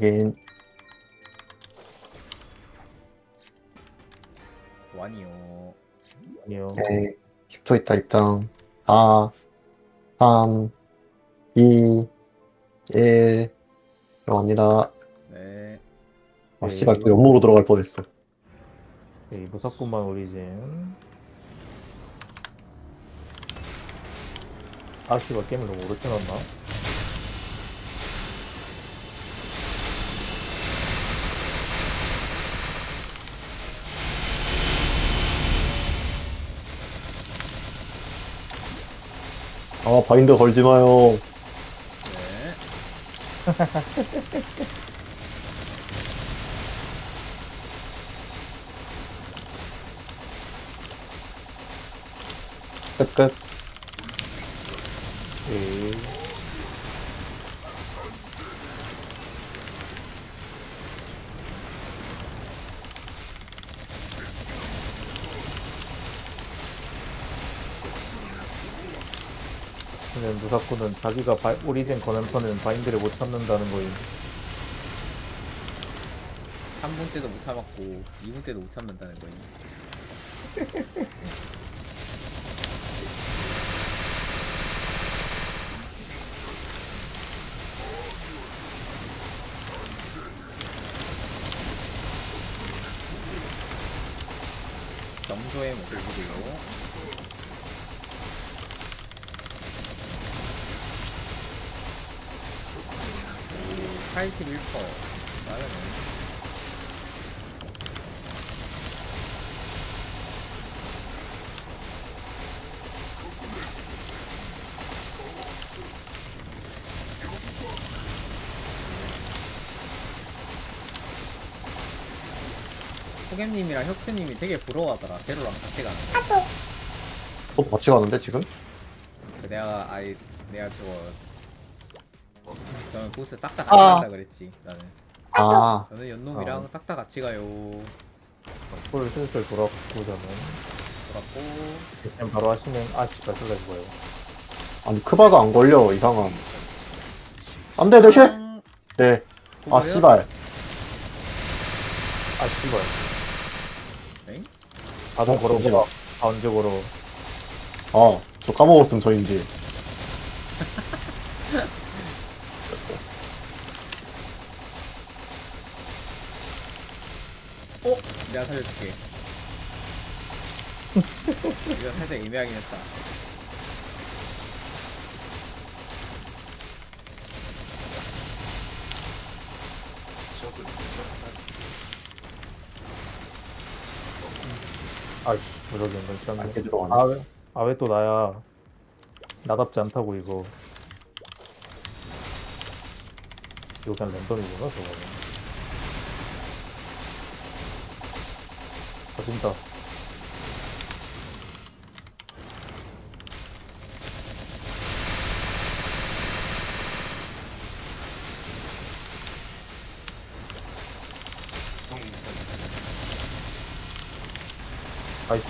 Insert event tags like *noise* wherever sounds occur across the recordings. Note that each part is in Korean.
확인. 완이요. 아니요. 오케이. 10초 있다, 입장. 4, 3, 2, 1. 들어갑니다. 네. 아, 네. 씨발, 또 연목으로 들어갈 뻔했어. 네, 무섭구만 오리진. 아씨가 게임을 너무 오래 끊었나? 아, 바인더 걸지 마요. 네. *laughs* 끝, 끝. 네. 근데 무사코는 자기가 바, 오리진 턴은 바인드를 못 찾는다는 거임. 3분 때도 못 참았고 2분 때도 못 참는다는 거니. 점소의 목소리로 81%. 나는 호gem님이랑 혁수님이 되게 부러워하더라. 제로랑 같이 가는 거. 또 같이 가는데, 지금? 그 내가 아이 내가 저거 저는 보스 싹 다 같이 아. 간다 그랬지. 나는 아, 저는 연놈이랑 싹 다 같이 가요. 볼 슬슬 돌아오고 저는 돌았고 그냥 바로 하시면 아씨가 슬라고요 아니, 크바가 안 걸려, 이상함. 안 돼, 대시! 음, 네. 아? 씨발. 아 씨발. 엥? 어, 걸어보라. 잠시만. 가운데으로 어, 저 까먹었음, 저인지. 내가 살려줄게. 이거 살짝 애매하긴 했다. 아씨 무적인 건 쳤네. 안게 들어가네. 아 왜? 아왜 또 나야? 나답지 않다고 이거. 이거 그냥 랜덤이구나 저거는. 터진다. 아이씨.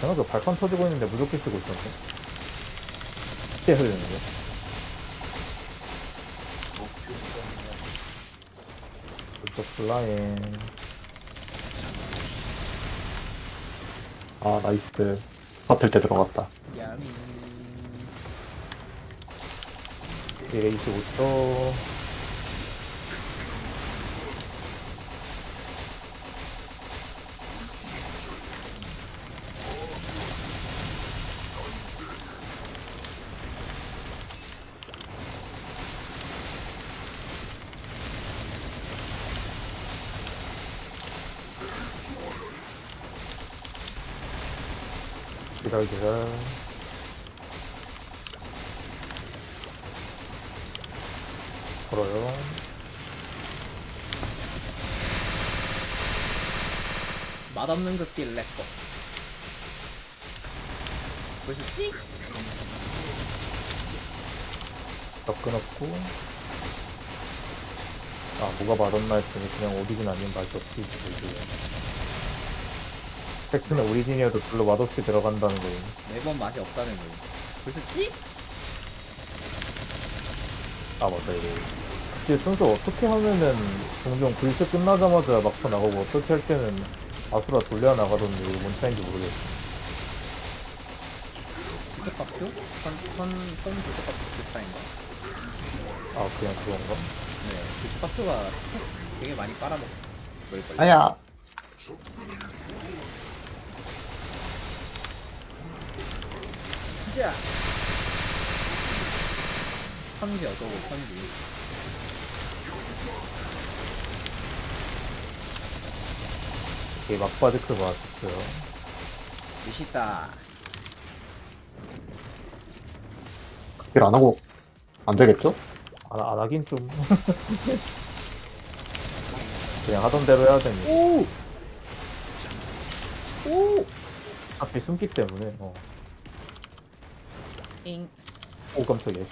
생각보다 발판 터지고 있는데 무조건 쓰고 있었네. 때 흘리는데. 이쪽 플라인. 아, 나이스. 버틀 때 들어갔다. 야미. 1에 25초. 기다려. 걸어요. 맛없는 극딜 렉거. 보셨지? 더 끊었고. 아, 뭐가 맛없나 했더니 그냥 오리진 아니면 맛이 없지, 이게. 팩트는 오리진이어도 별로 맛없이 들어간다는 거예요. 매번 맛이 없다는 거예요. 보셨지? 아, 맞다, 이거. 이제 순서 어떻게 하면은 종종 글씨 끝나자마자 막타 나가고 어떻게 할 때는 아수라 돌려 나가던데 이거 뭔 차인지 모르겠어. 주석값표? 선, 선, 선 주석값표 비슷한가? 아 그냥 그건가? 네, 주석값표가 되게 많이 빨아먹을 걸요. 아야. 자! 선지 어쩌고, 선지. 이게 막바지크 맞았어요. 미시다. 일 안 하고 안 되겠죠? 안, 안 하긴 좀. *laughs* 그냥 하던 대로 해야 되니. 오! 오! 앞에 숨기 때문에. 어. 잉. 오 깜짝이야.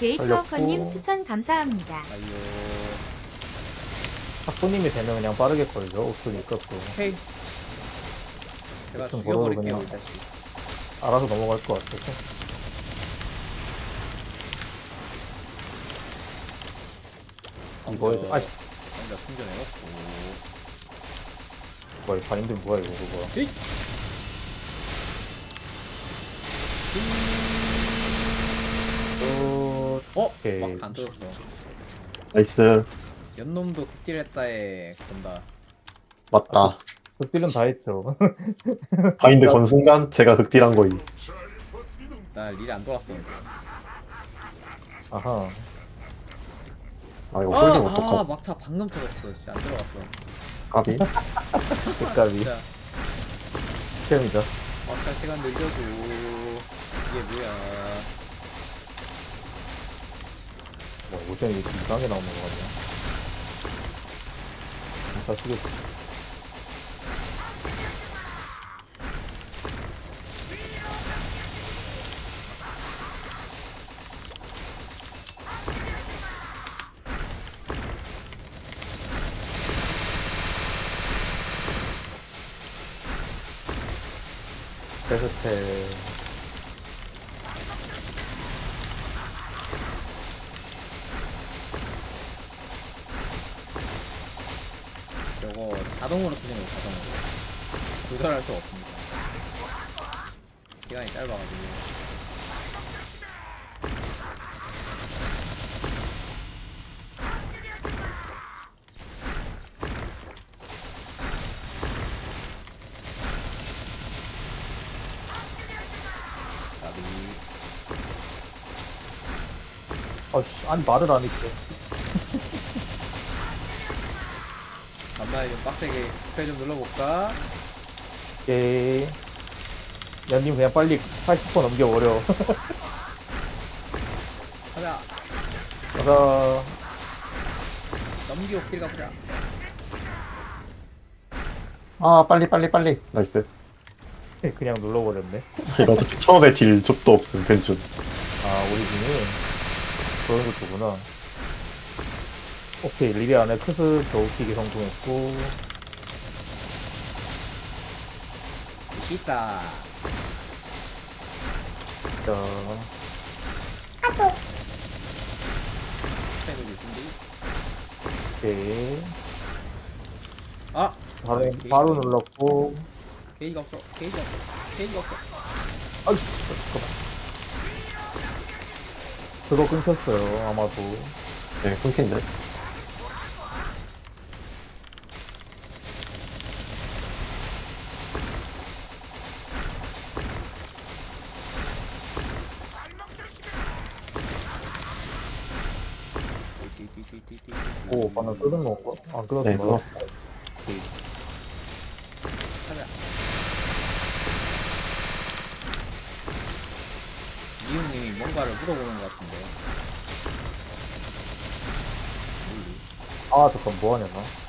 게이트워커님 걸렸고. 추천 감사합니다. 아유. 사부님이 되면 그냥 빠르게 걸죠. 없으니까 또 오케이. 제가 대충 죽여버릴게요, 걸어도 이. 알아서 넘어갈 것 같아서. 이거 해야 돼. 아이씨, 혼자 충전해놓고. 뭐야, 바인드 뭐야, 이거, 그거. 에이! 또, 어? 오케이. 막안 터졌어. 나이스. 연놈도 극딜했다에 건다. 맞다. 극딜은 다 했죠. *laughs* 바인드 건 순간 제가 극딜한 거임. 나릴안 돌았어. 아하. 아 이거 아, 홀딩 아, 어떡하? 막타 방금 터졌어. 진짜 안 들어갔어. 까비. *laughs* 색깔이. 진짜 시험이죠. 막타 시간 늘려줘. 이게 뭐야? 뭐, 오션이 이렇게 이상하게 나오는 거 같냐. 진짜 쓰겠어. 베스트 저 자동으로 쓰는 거 자동으로. 조절할 수 없습니다. 시간이 짧아가지고. 아씨 아니 말을 안 했어 만나에 좀 빡세게 스펠 좀 눌러볼까? 오케이 연님 그냥 빨리 80% 넘겨버려 *laughs* 가자. 가자 넘기고 길 가보자. 아 빨리 빨리 빨리. 나이스. 그냥 눌러버렸네 이거 어차피 처음에 딜 족도 없음 벤준. 아 오리진이 그런 것도구나 오케이 리리 안에 크스 겨우 끼기 성공했고 있다. 자 준비. 오케이 아! 바로, 바로 눌렀고 게이지가 없어. 게이지가 없어. 게이지가 없어. 아이씨 잠깐만 그거 끊겼어요 아마도 네 끊긴데. 오 방금 쓰는 건가? 안 끊었어 네 끊었어. 가자. 이웃님이 뭔가를 물어보는 것 같은데. 아 잠깐 뭐하냐 나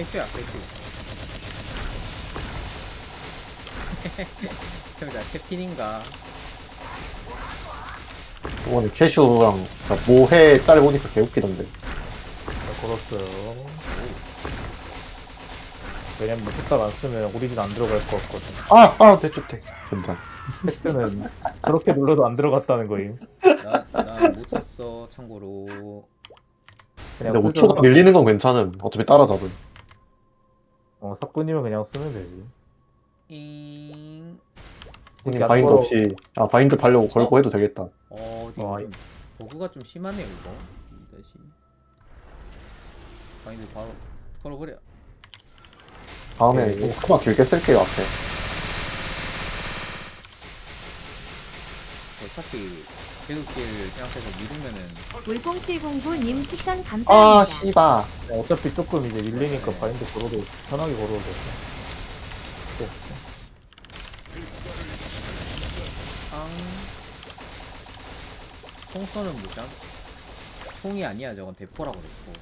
캐슈야, 캐슈. 시청자 캡틴인가? 이번에 캐슈랑 모해 딸 보니까 개웃기던데. 잘 걸었어요. 왜냐면 무속달 안 쓰면 오리진 안 들어갈 것 같거든. 아, 아, 됐죠, 됐. 된다. 팩트는 저렇게 눌러도 안 들어갔다는 거임. 나나못 샀어 참고로. 그냥 근데 쓰죠. 5초가 밀리는 건 괜찮음. 어차피 따라잡은. 어, 사건이면 그냥 쓰면 되지. 잉. 형님 야, 바인드 걸어. 없이, 아, 바인드 발려고 걸고 해도 되겠다. 어, 어, 지금 좀 버그가 좀 심하네요 이거. 이 다시. 바인드 바로 걸어버려. 다음에 예, 예. 좀 크마 길게 쓸게요, 앞에. 어차피 계속길 생각해서 미루면은 물봉709님 추천 아, 감사합니다. 씨바. 그냥 어차피 조금 이제 밀리니까 바인드 걸어도 편하게 걸어도 돼. 앙. 총선은 뭐죠? 총이 아니야 저건 대포라고 그랬고.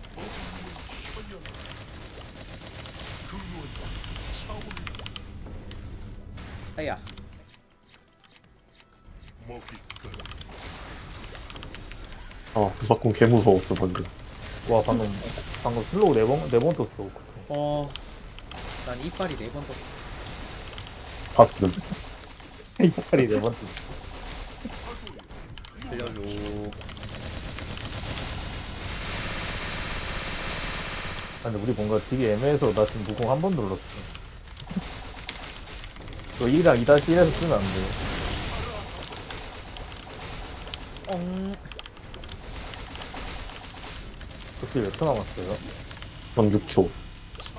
아야. 어, 무사건 개 무서웠어, 방금. 와 방금 방금 슬로우 네번 네번 떴어. 어. 난 이빨이 네 번 더. 봤음. *laughs* 이빨이 네번 떴어. 들려줘. 아, 근데 우리 뭔가 되게 애매해서 나 지금 무공 한 번 눌렀어. 너 2랑 2-1에서 쓰면 안 돼. 엉. 그때 몇초 남았어요? 전 6초.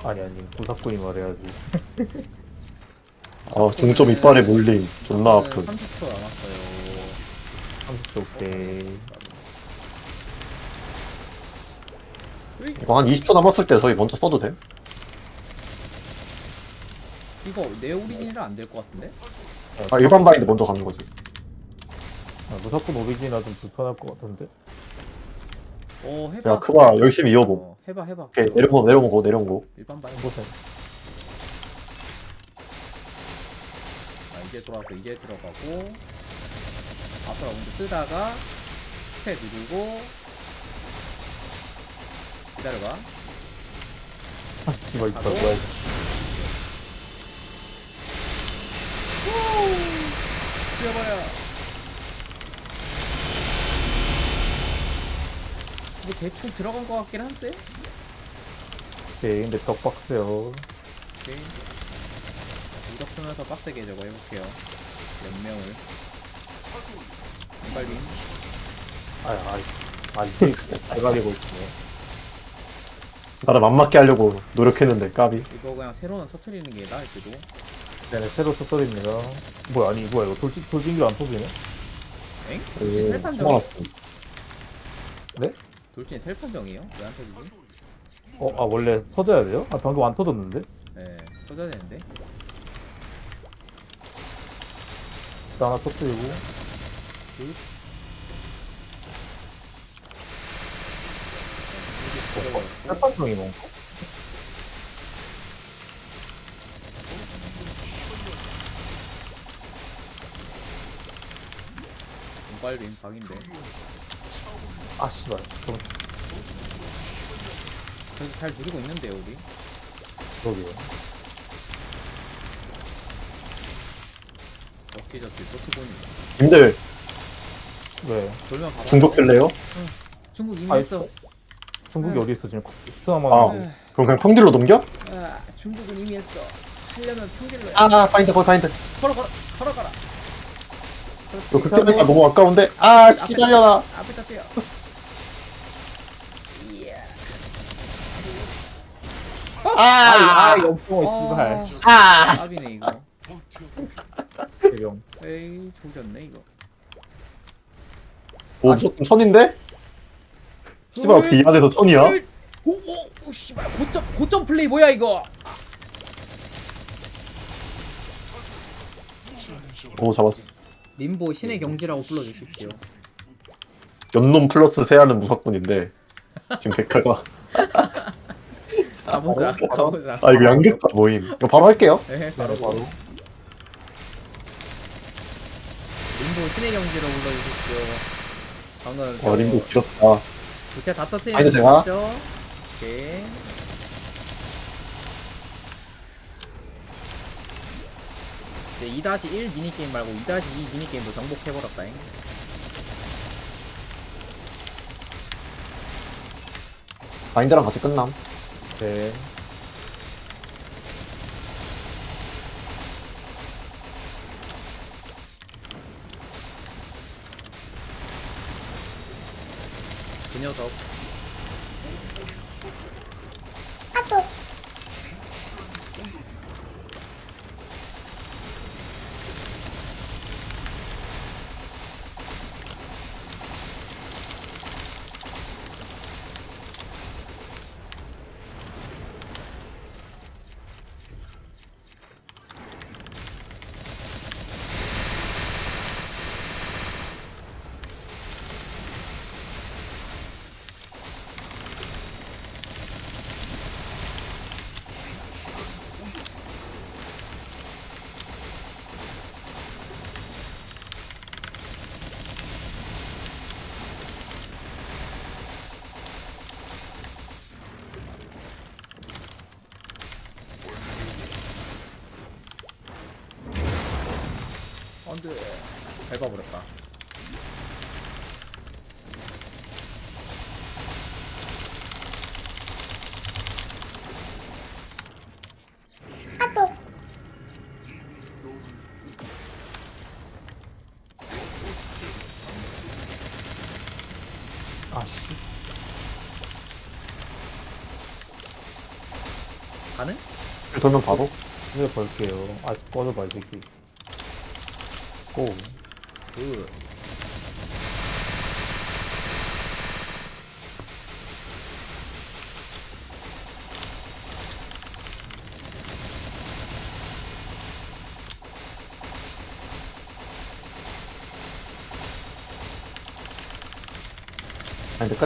아니 아니 구사꾼이 말해야지. 아, 중점 이빨에 물림. 존나 아프. 30초 남았어요. 30초 오케이. 이거 한 20초 남았을 때 저희 먼저 써도 돼? 이거 내 오리진이라 안 될 것 같은데? 아, 일반 바인드 먼저 가는 거지. 아, 무사꾼 오리지나 좀 불편할 것 같은데? 어 해봐. 야, 크마 열심히 이어봄. 어, 해봐 해봐. 오케이, 내려오고, 내려오고, 내려오고. 일반 바인. 보세요. 아 이제 돌아서 이제 들어가고 앞으로 먼저 쓰다가 스페 누르고 기다려봐. 아, 씨발, 이빨 하고. 뭐야, 이거. 뛰어버려. 이거 대충 들어간 것 같긴 한데? 오케이, 근데 더 빡세요. 오케이. 이덕 쓰면서 빡세게 저거 해볼게요. 몇 명을. 빨리. 아, 아, 아, 이제 대박이고 있네. 나를 안 맞게 하려고 노력했는데, 까비. 이거 그냥 세로는 터트리는 게 나을 수도. 네네, 새로 쳤더립니다. 뭐야, 아니, 뭐야, 이거 돌진, 돌진기 안 터지네? 엥? 오, 돌진 셀판정. 숨어났어. 돌진 셀판정이에요? 왜 안 터지지? 어, 아, 원래 터져야 돼요? 아, 방금 안 터졌는데? 네, 터져야 되는데. 일단 하나 터뜨리고. 철판종이 뭔가? 빨빈 방인데. 아, 씨발. 좀, 그래서 잘 누르고 있는데요, 우리. 그러게요. 어찌 저찌 서트본이. 님들, 왜? 돌면 바로. 중독 쓸래요? 중국 이미 아, 했어. 중국이 응. 어디 있어, 지금? 수나만 아. 하는데. 그럼 그냥 평딜로 넘겨? 아, 중국은 이미 했어. 하려면 평길로 해. 아, 바인드, 거기 바인드. 걸어 걸어 걸어 걸어. 이거 극대가 너무 아까운데? 아, 씨발려나. 앞에다 뛰어. 아, 아, 이 엄청, 씨발. 아. 답이네 이거. 대령. 에이 조졌네 이거. 오, 무조건 천인데? 씨발, 어떻게 이 안에서 천이야? 오오 오 씨발 고점 고점 플레이 뭐야 이거? 오, 잡았어. 림보 신의 경지라고 불러주십시오. 연놈 플러스 세아는 무사꾼인데, 지금 백화가. 가보자 가보자. 아, 이거 양격파 모임. 이거 바로 할게요. 네 바로, 바로. 림부 신의 경지로 불러주십시오. 방금 어, 림도 길었다. 부채 다 터트리는 아니다, 제가. 거죠? 오케이. 이제 2-1 미니게임 말고 2-2 미니게임도 정복해버렸다잉. 마인드랑 같이 끝남. 네. 그 녀석. 안돼. 밟아버렸다. 아씨. 가능? 돌면 바로. 이제 볼게요. 아, 꺼져봐, 이 새끼. 고. 굿. 마인드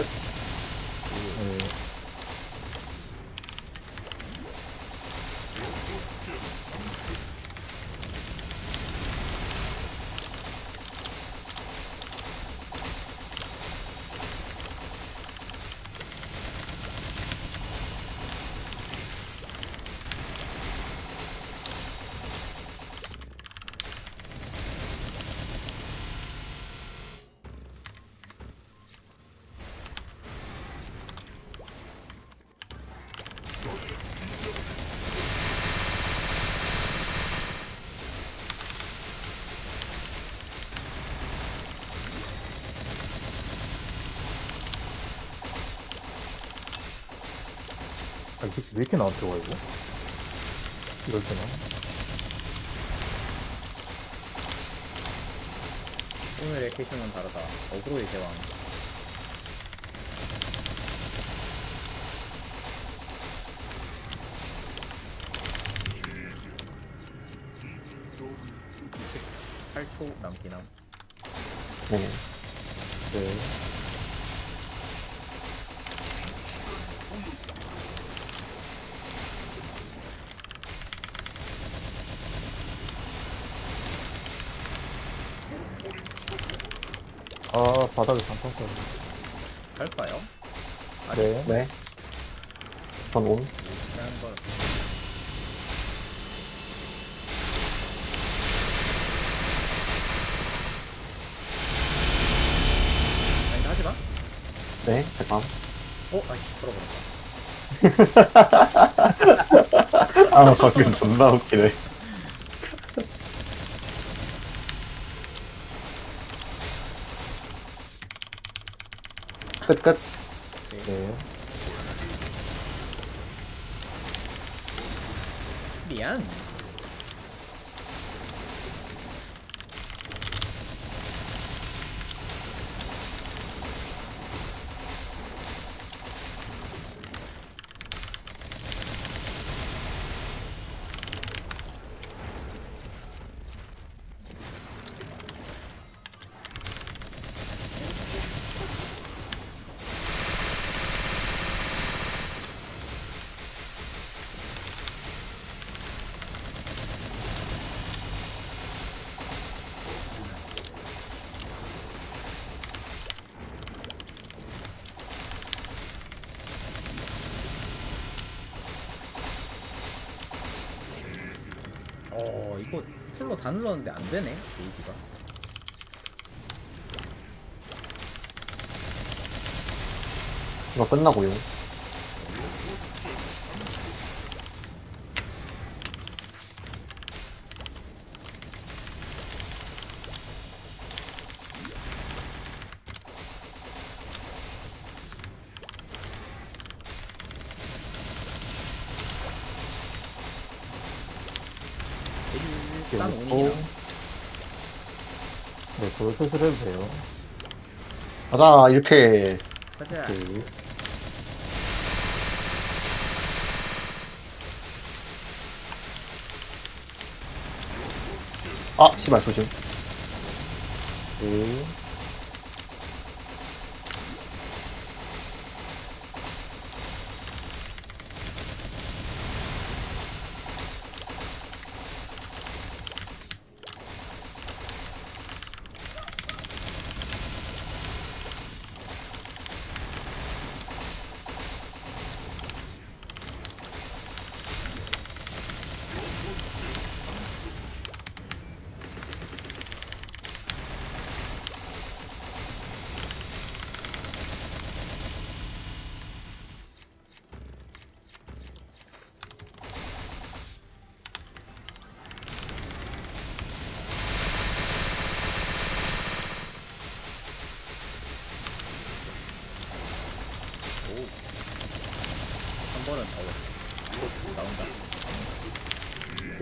왜 이렇게 나한테 와, 이거? 이럴 때나? 오늘의 캐슈는 다르다. 어그로의 제왕. 팔초 남긴 함. 네. 네. 바닥에 잠깐 꺼 할까요? 네. 네. 전 온. 그냥. 아니 하지 마. 네. 잠깐. 어, 아이 들어버렸다. *laughs* 아, 방금 존나 웃기네. 끝, 끝. 네. 미안. 이거 풀로 다 눌렀는데 안 되네 게이지가 이거 끝나고요. 네, 그걸 슬슬 해도 돼요. 가자, 이렇게. 가자 오케이. 아, 씨발, 조심. 오케이.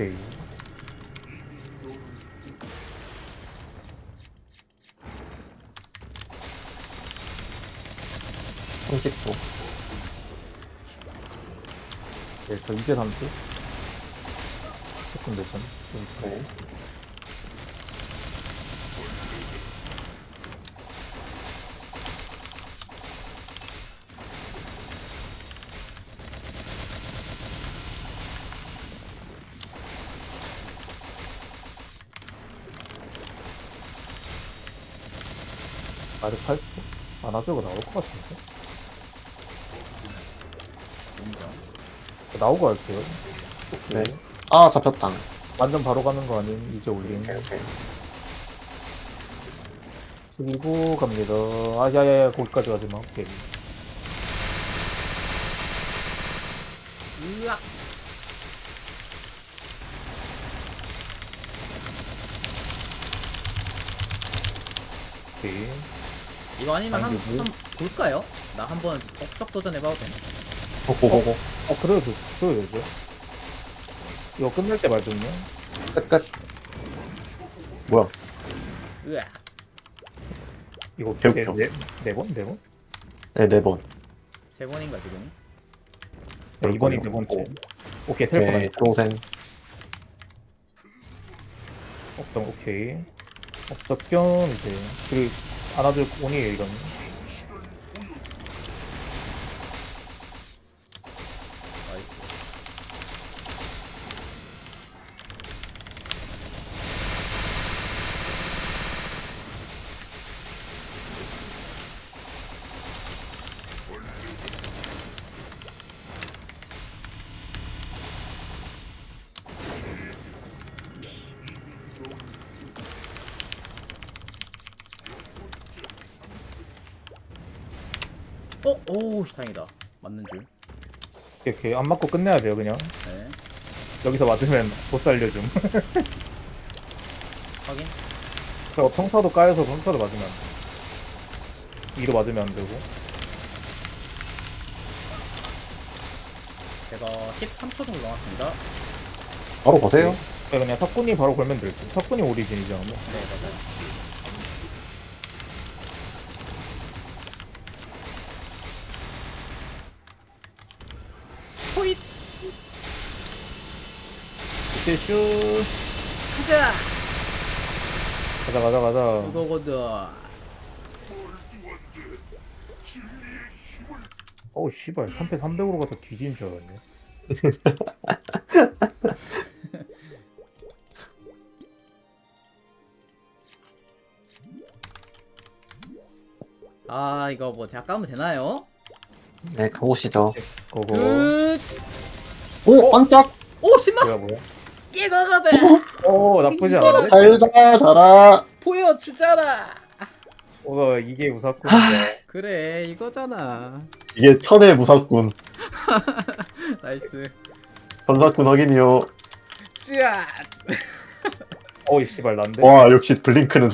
오케이. 성직도. 네, 저 이제 3초. 조금 됐전. 네. 아직 8초? 안아주고 나올 것 같은데? 인정 나오고 할게요. 네. 아, 잡혔다. 완전 바로 가는 거 아닌 이제 올린. 오케이, 오케이. 숙이고 갑니다. 아, 야야야, 거기까지 가지 마. 오케이. 으악 오케이. 이거 아니면 아니, 한, 이게 뭐- 한 볼까요? 나 한번 업적 도전해봐도 돼 고고 고고. 어, 그래도 줘야 되죠. 이거 끝날 때 말 좀요. 끝, 끝. 뭐야? 으악 이거 개웃겨. 네, 네, 네 번? 네 번? 네, 네 번. 세 번인가 지금 네, 그럴 이번이. 네 번째. 오케이, 텔 오케이, 뻔 트로센. 업적, 오케이. 업적견, 이제. 그리고 안아줄 온이에요, 이건. 어? 오우 다행이다 맞는 줄 오케이, 오케이. 안 맞고 끝내야 돼요, 그냥. 네. 여기서 맞으면 보스 알려줌. *laughs* 확인 저거 평타도 까여서 평타도 맞으면 안 돼. 위로 맞으면 안 되고. 제가 13초 정도 남았습니다 바로 거세요. 네, 그냥 석군이 바로 걸면 될 듯. 석군이 오리진이잖아, 뭐. 네 맞아요 이때 슈. 가자 가자, 가자, 가자. 이거거든 어우, 씨발. 3패 300으로 가서 뒤진 줄 알았네. *laughs* 아 이거 뭐 제가 까면 되나요? 네, 가보시죠. 그거. 끝! 오, 반짝! 오! 신맛! 뭐야, 뭐야? 이거거든 오 나쁘지 않은데? 살자 자라 보여주잖아. 어 이게 우사꾼인데 그래 이거잖아. 이게 천의 무사꾼 *laughs* 나이스. 전사꾼 확인이요. 쯔앗. 어이 씨발 난데? 와 역시 블링크는 좀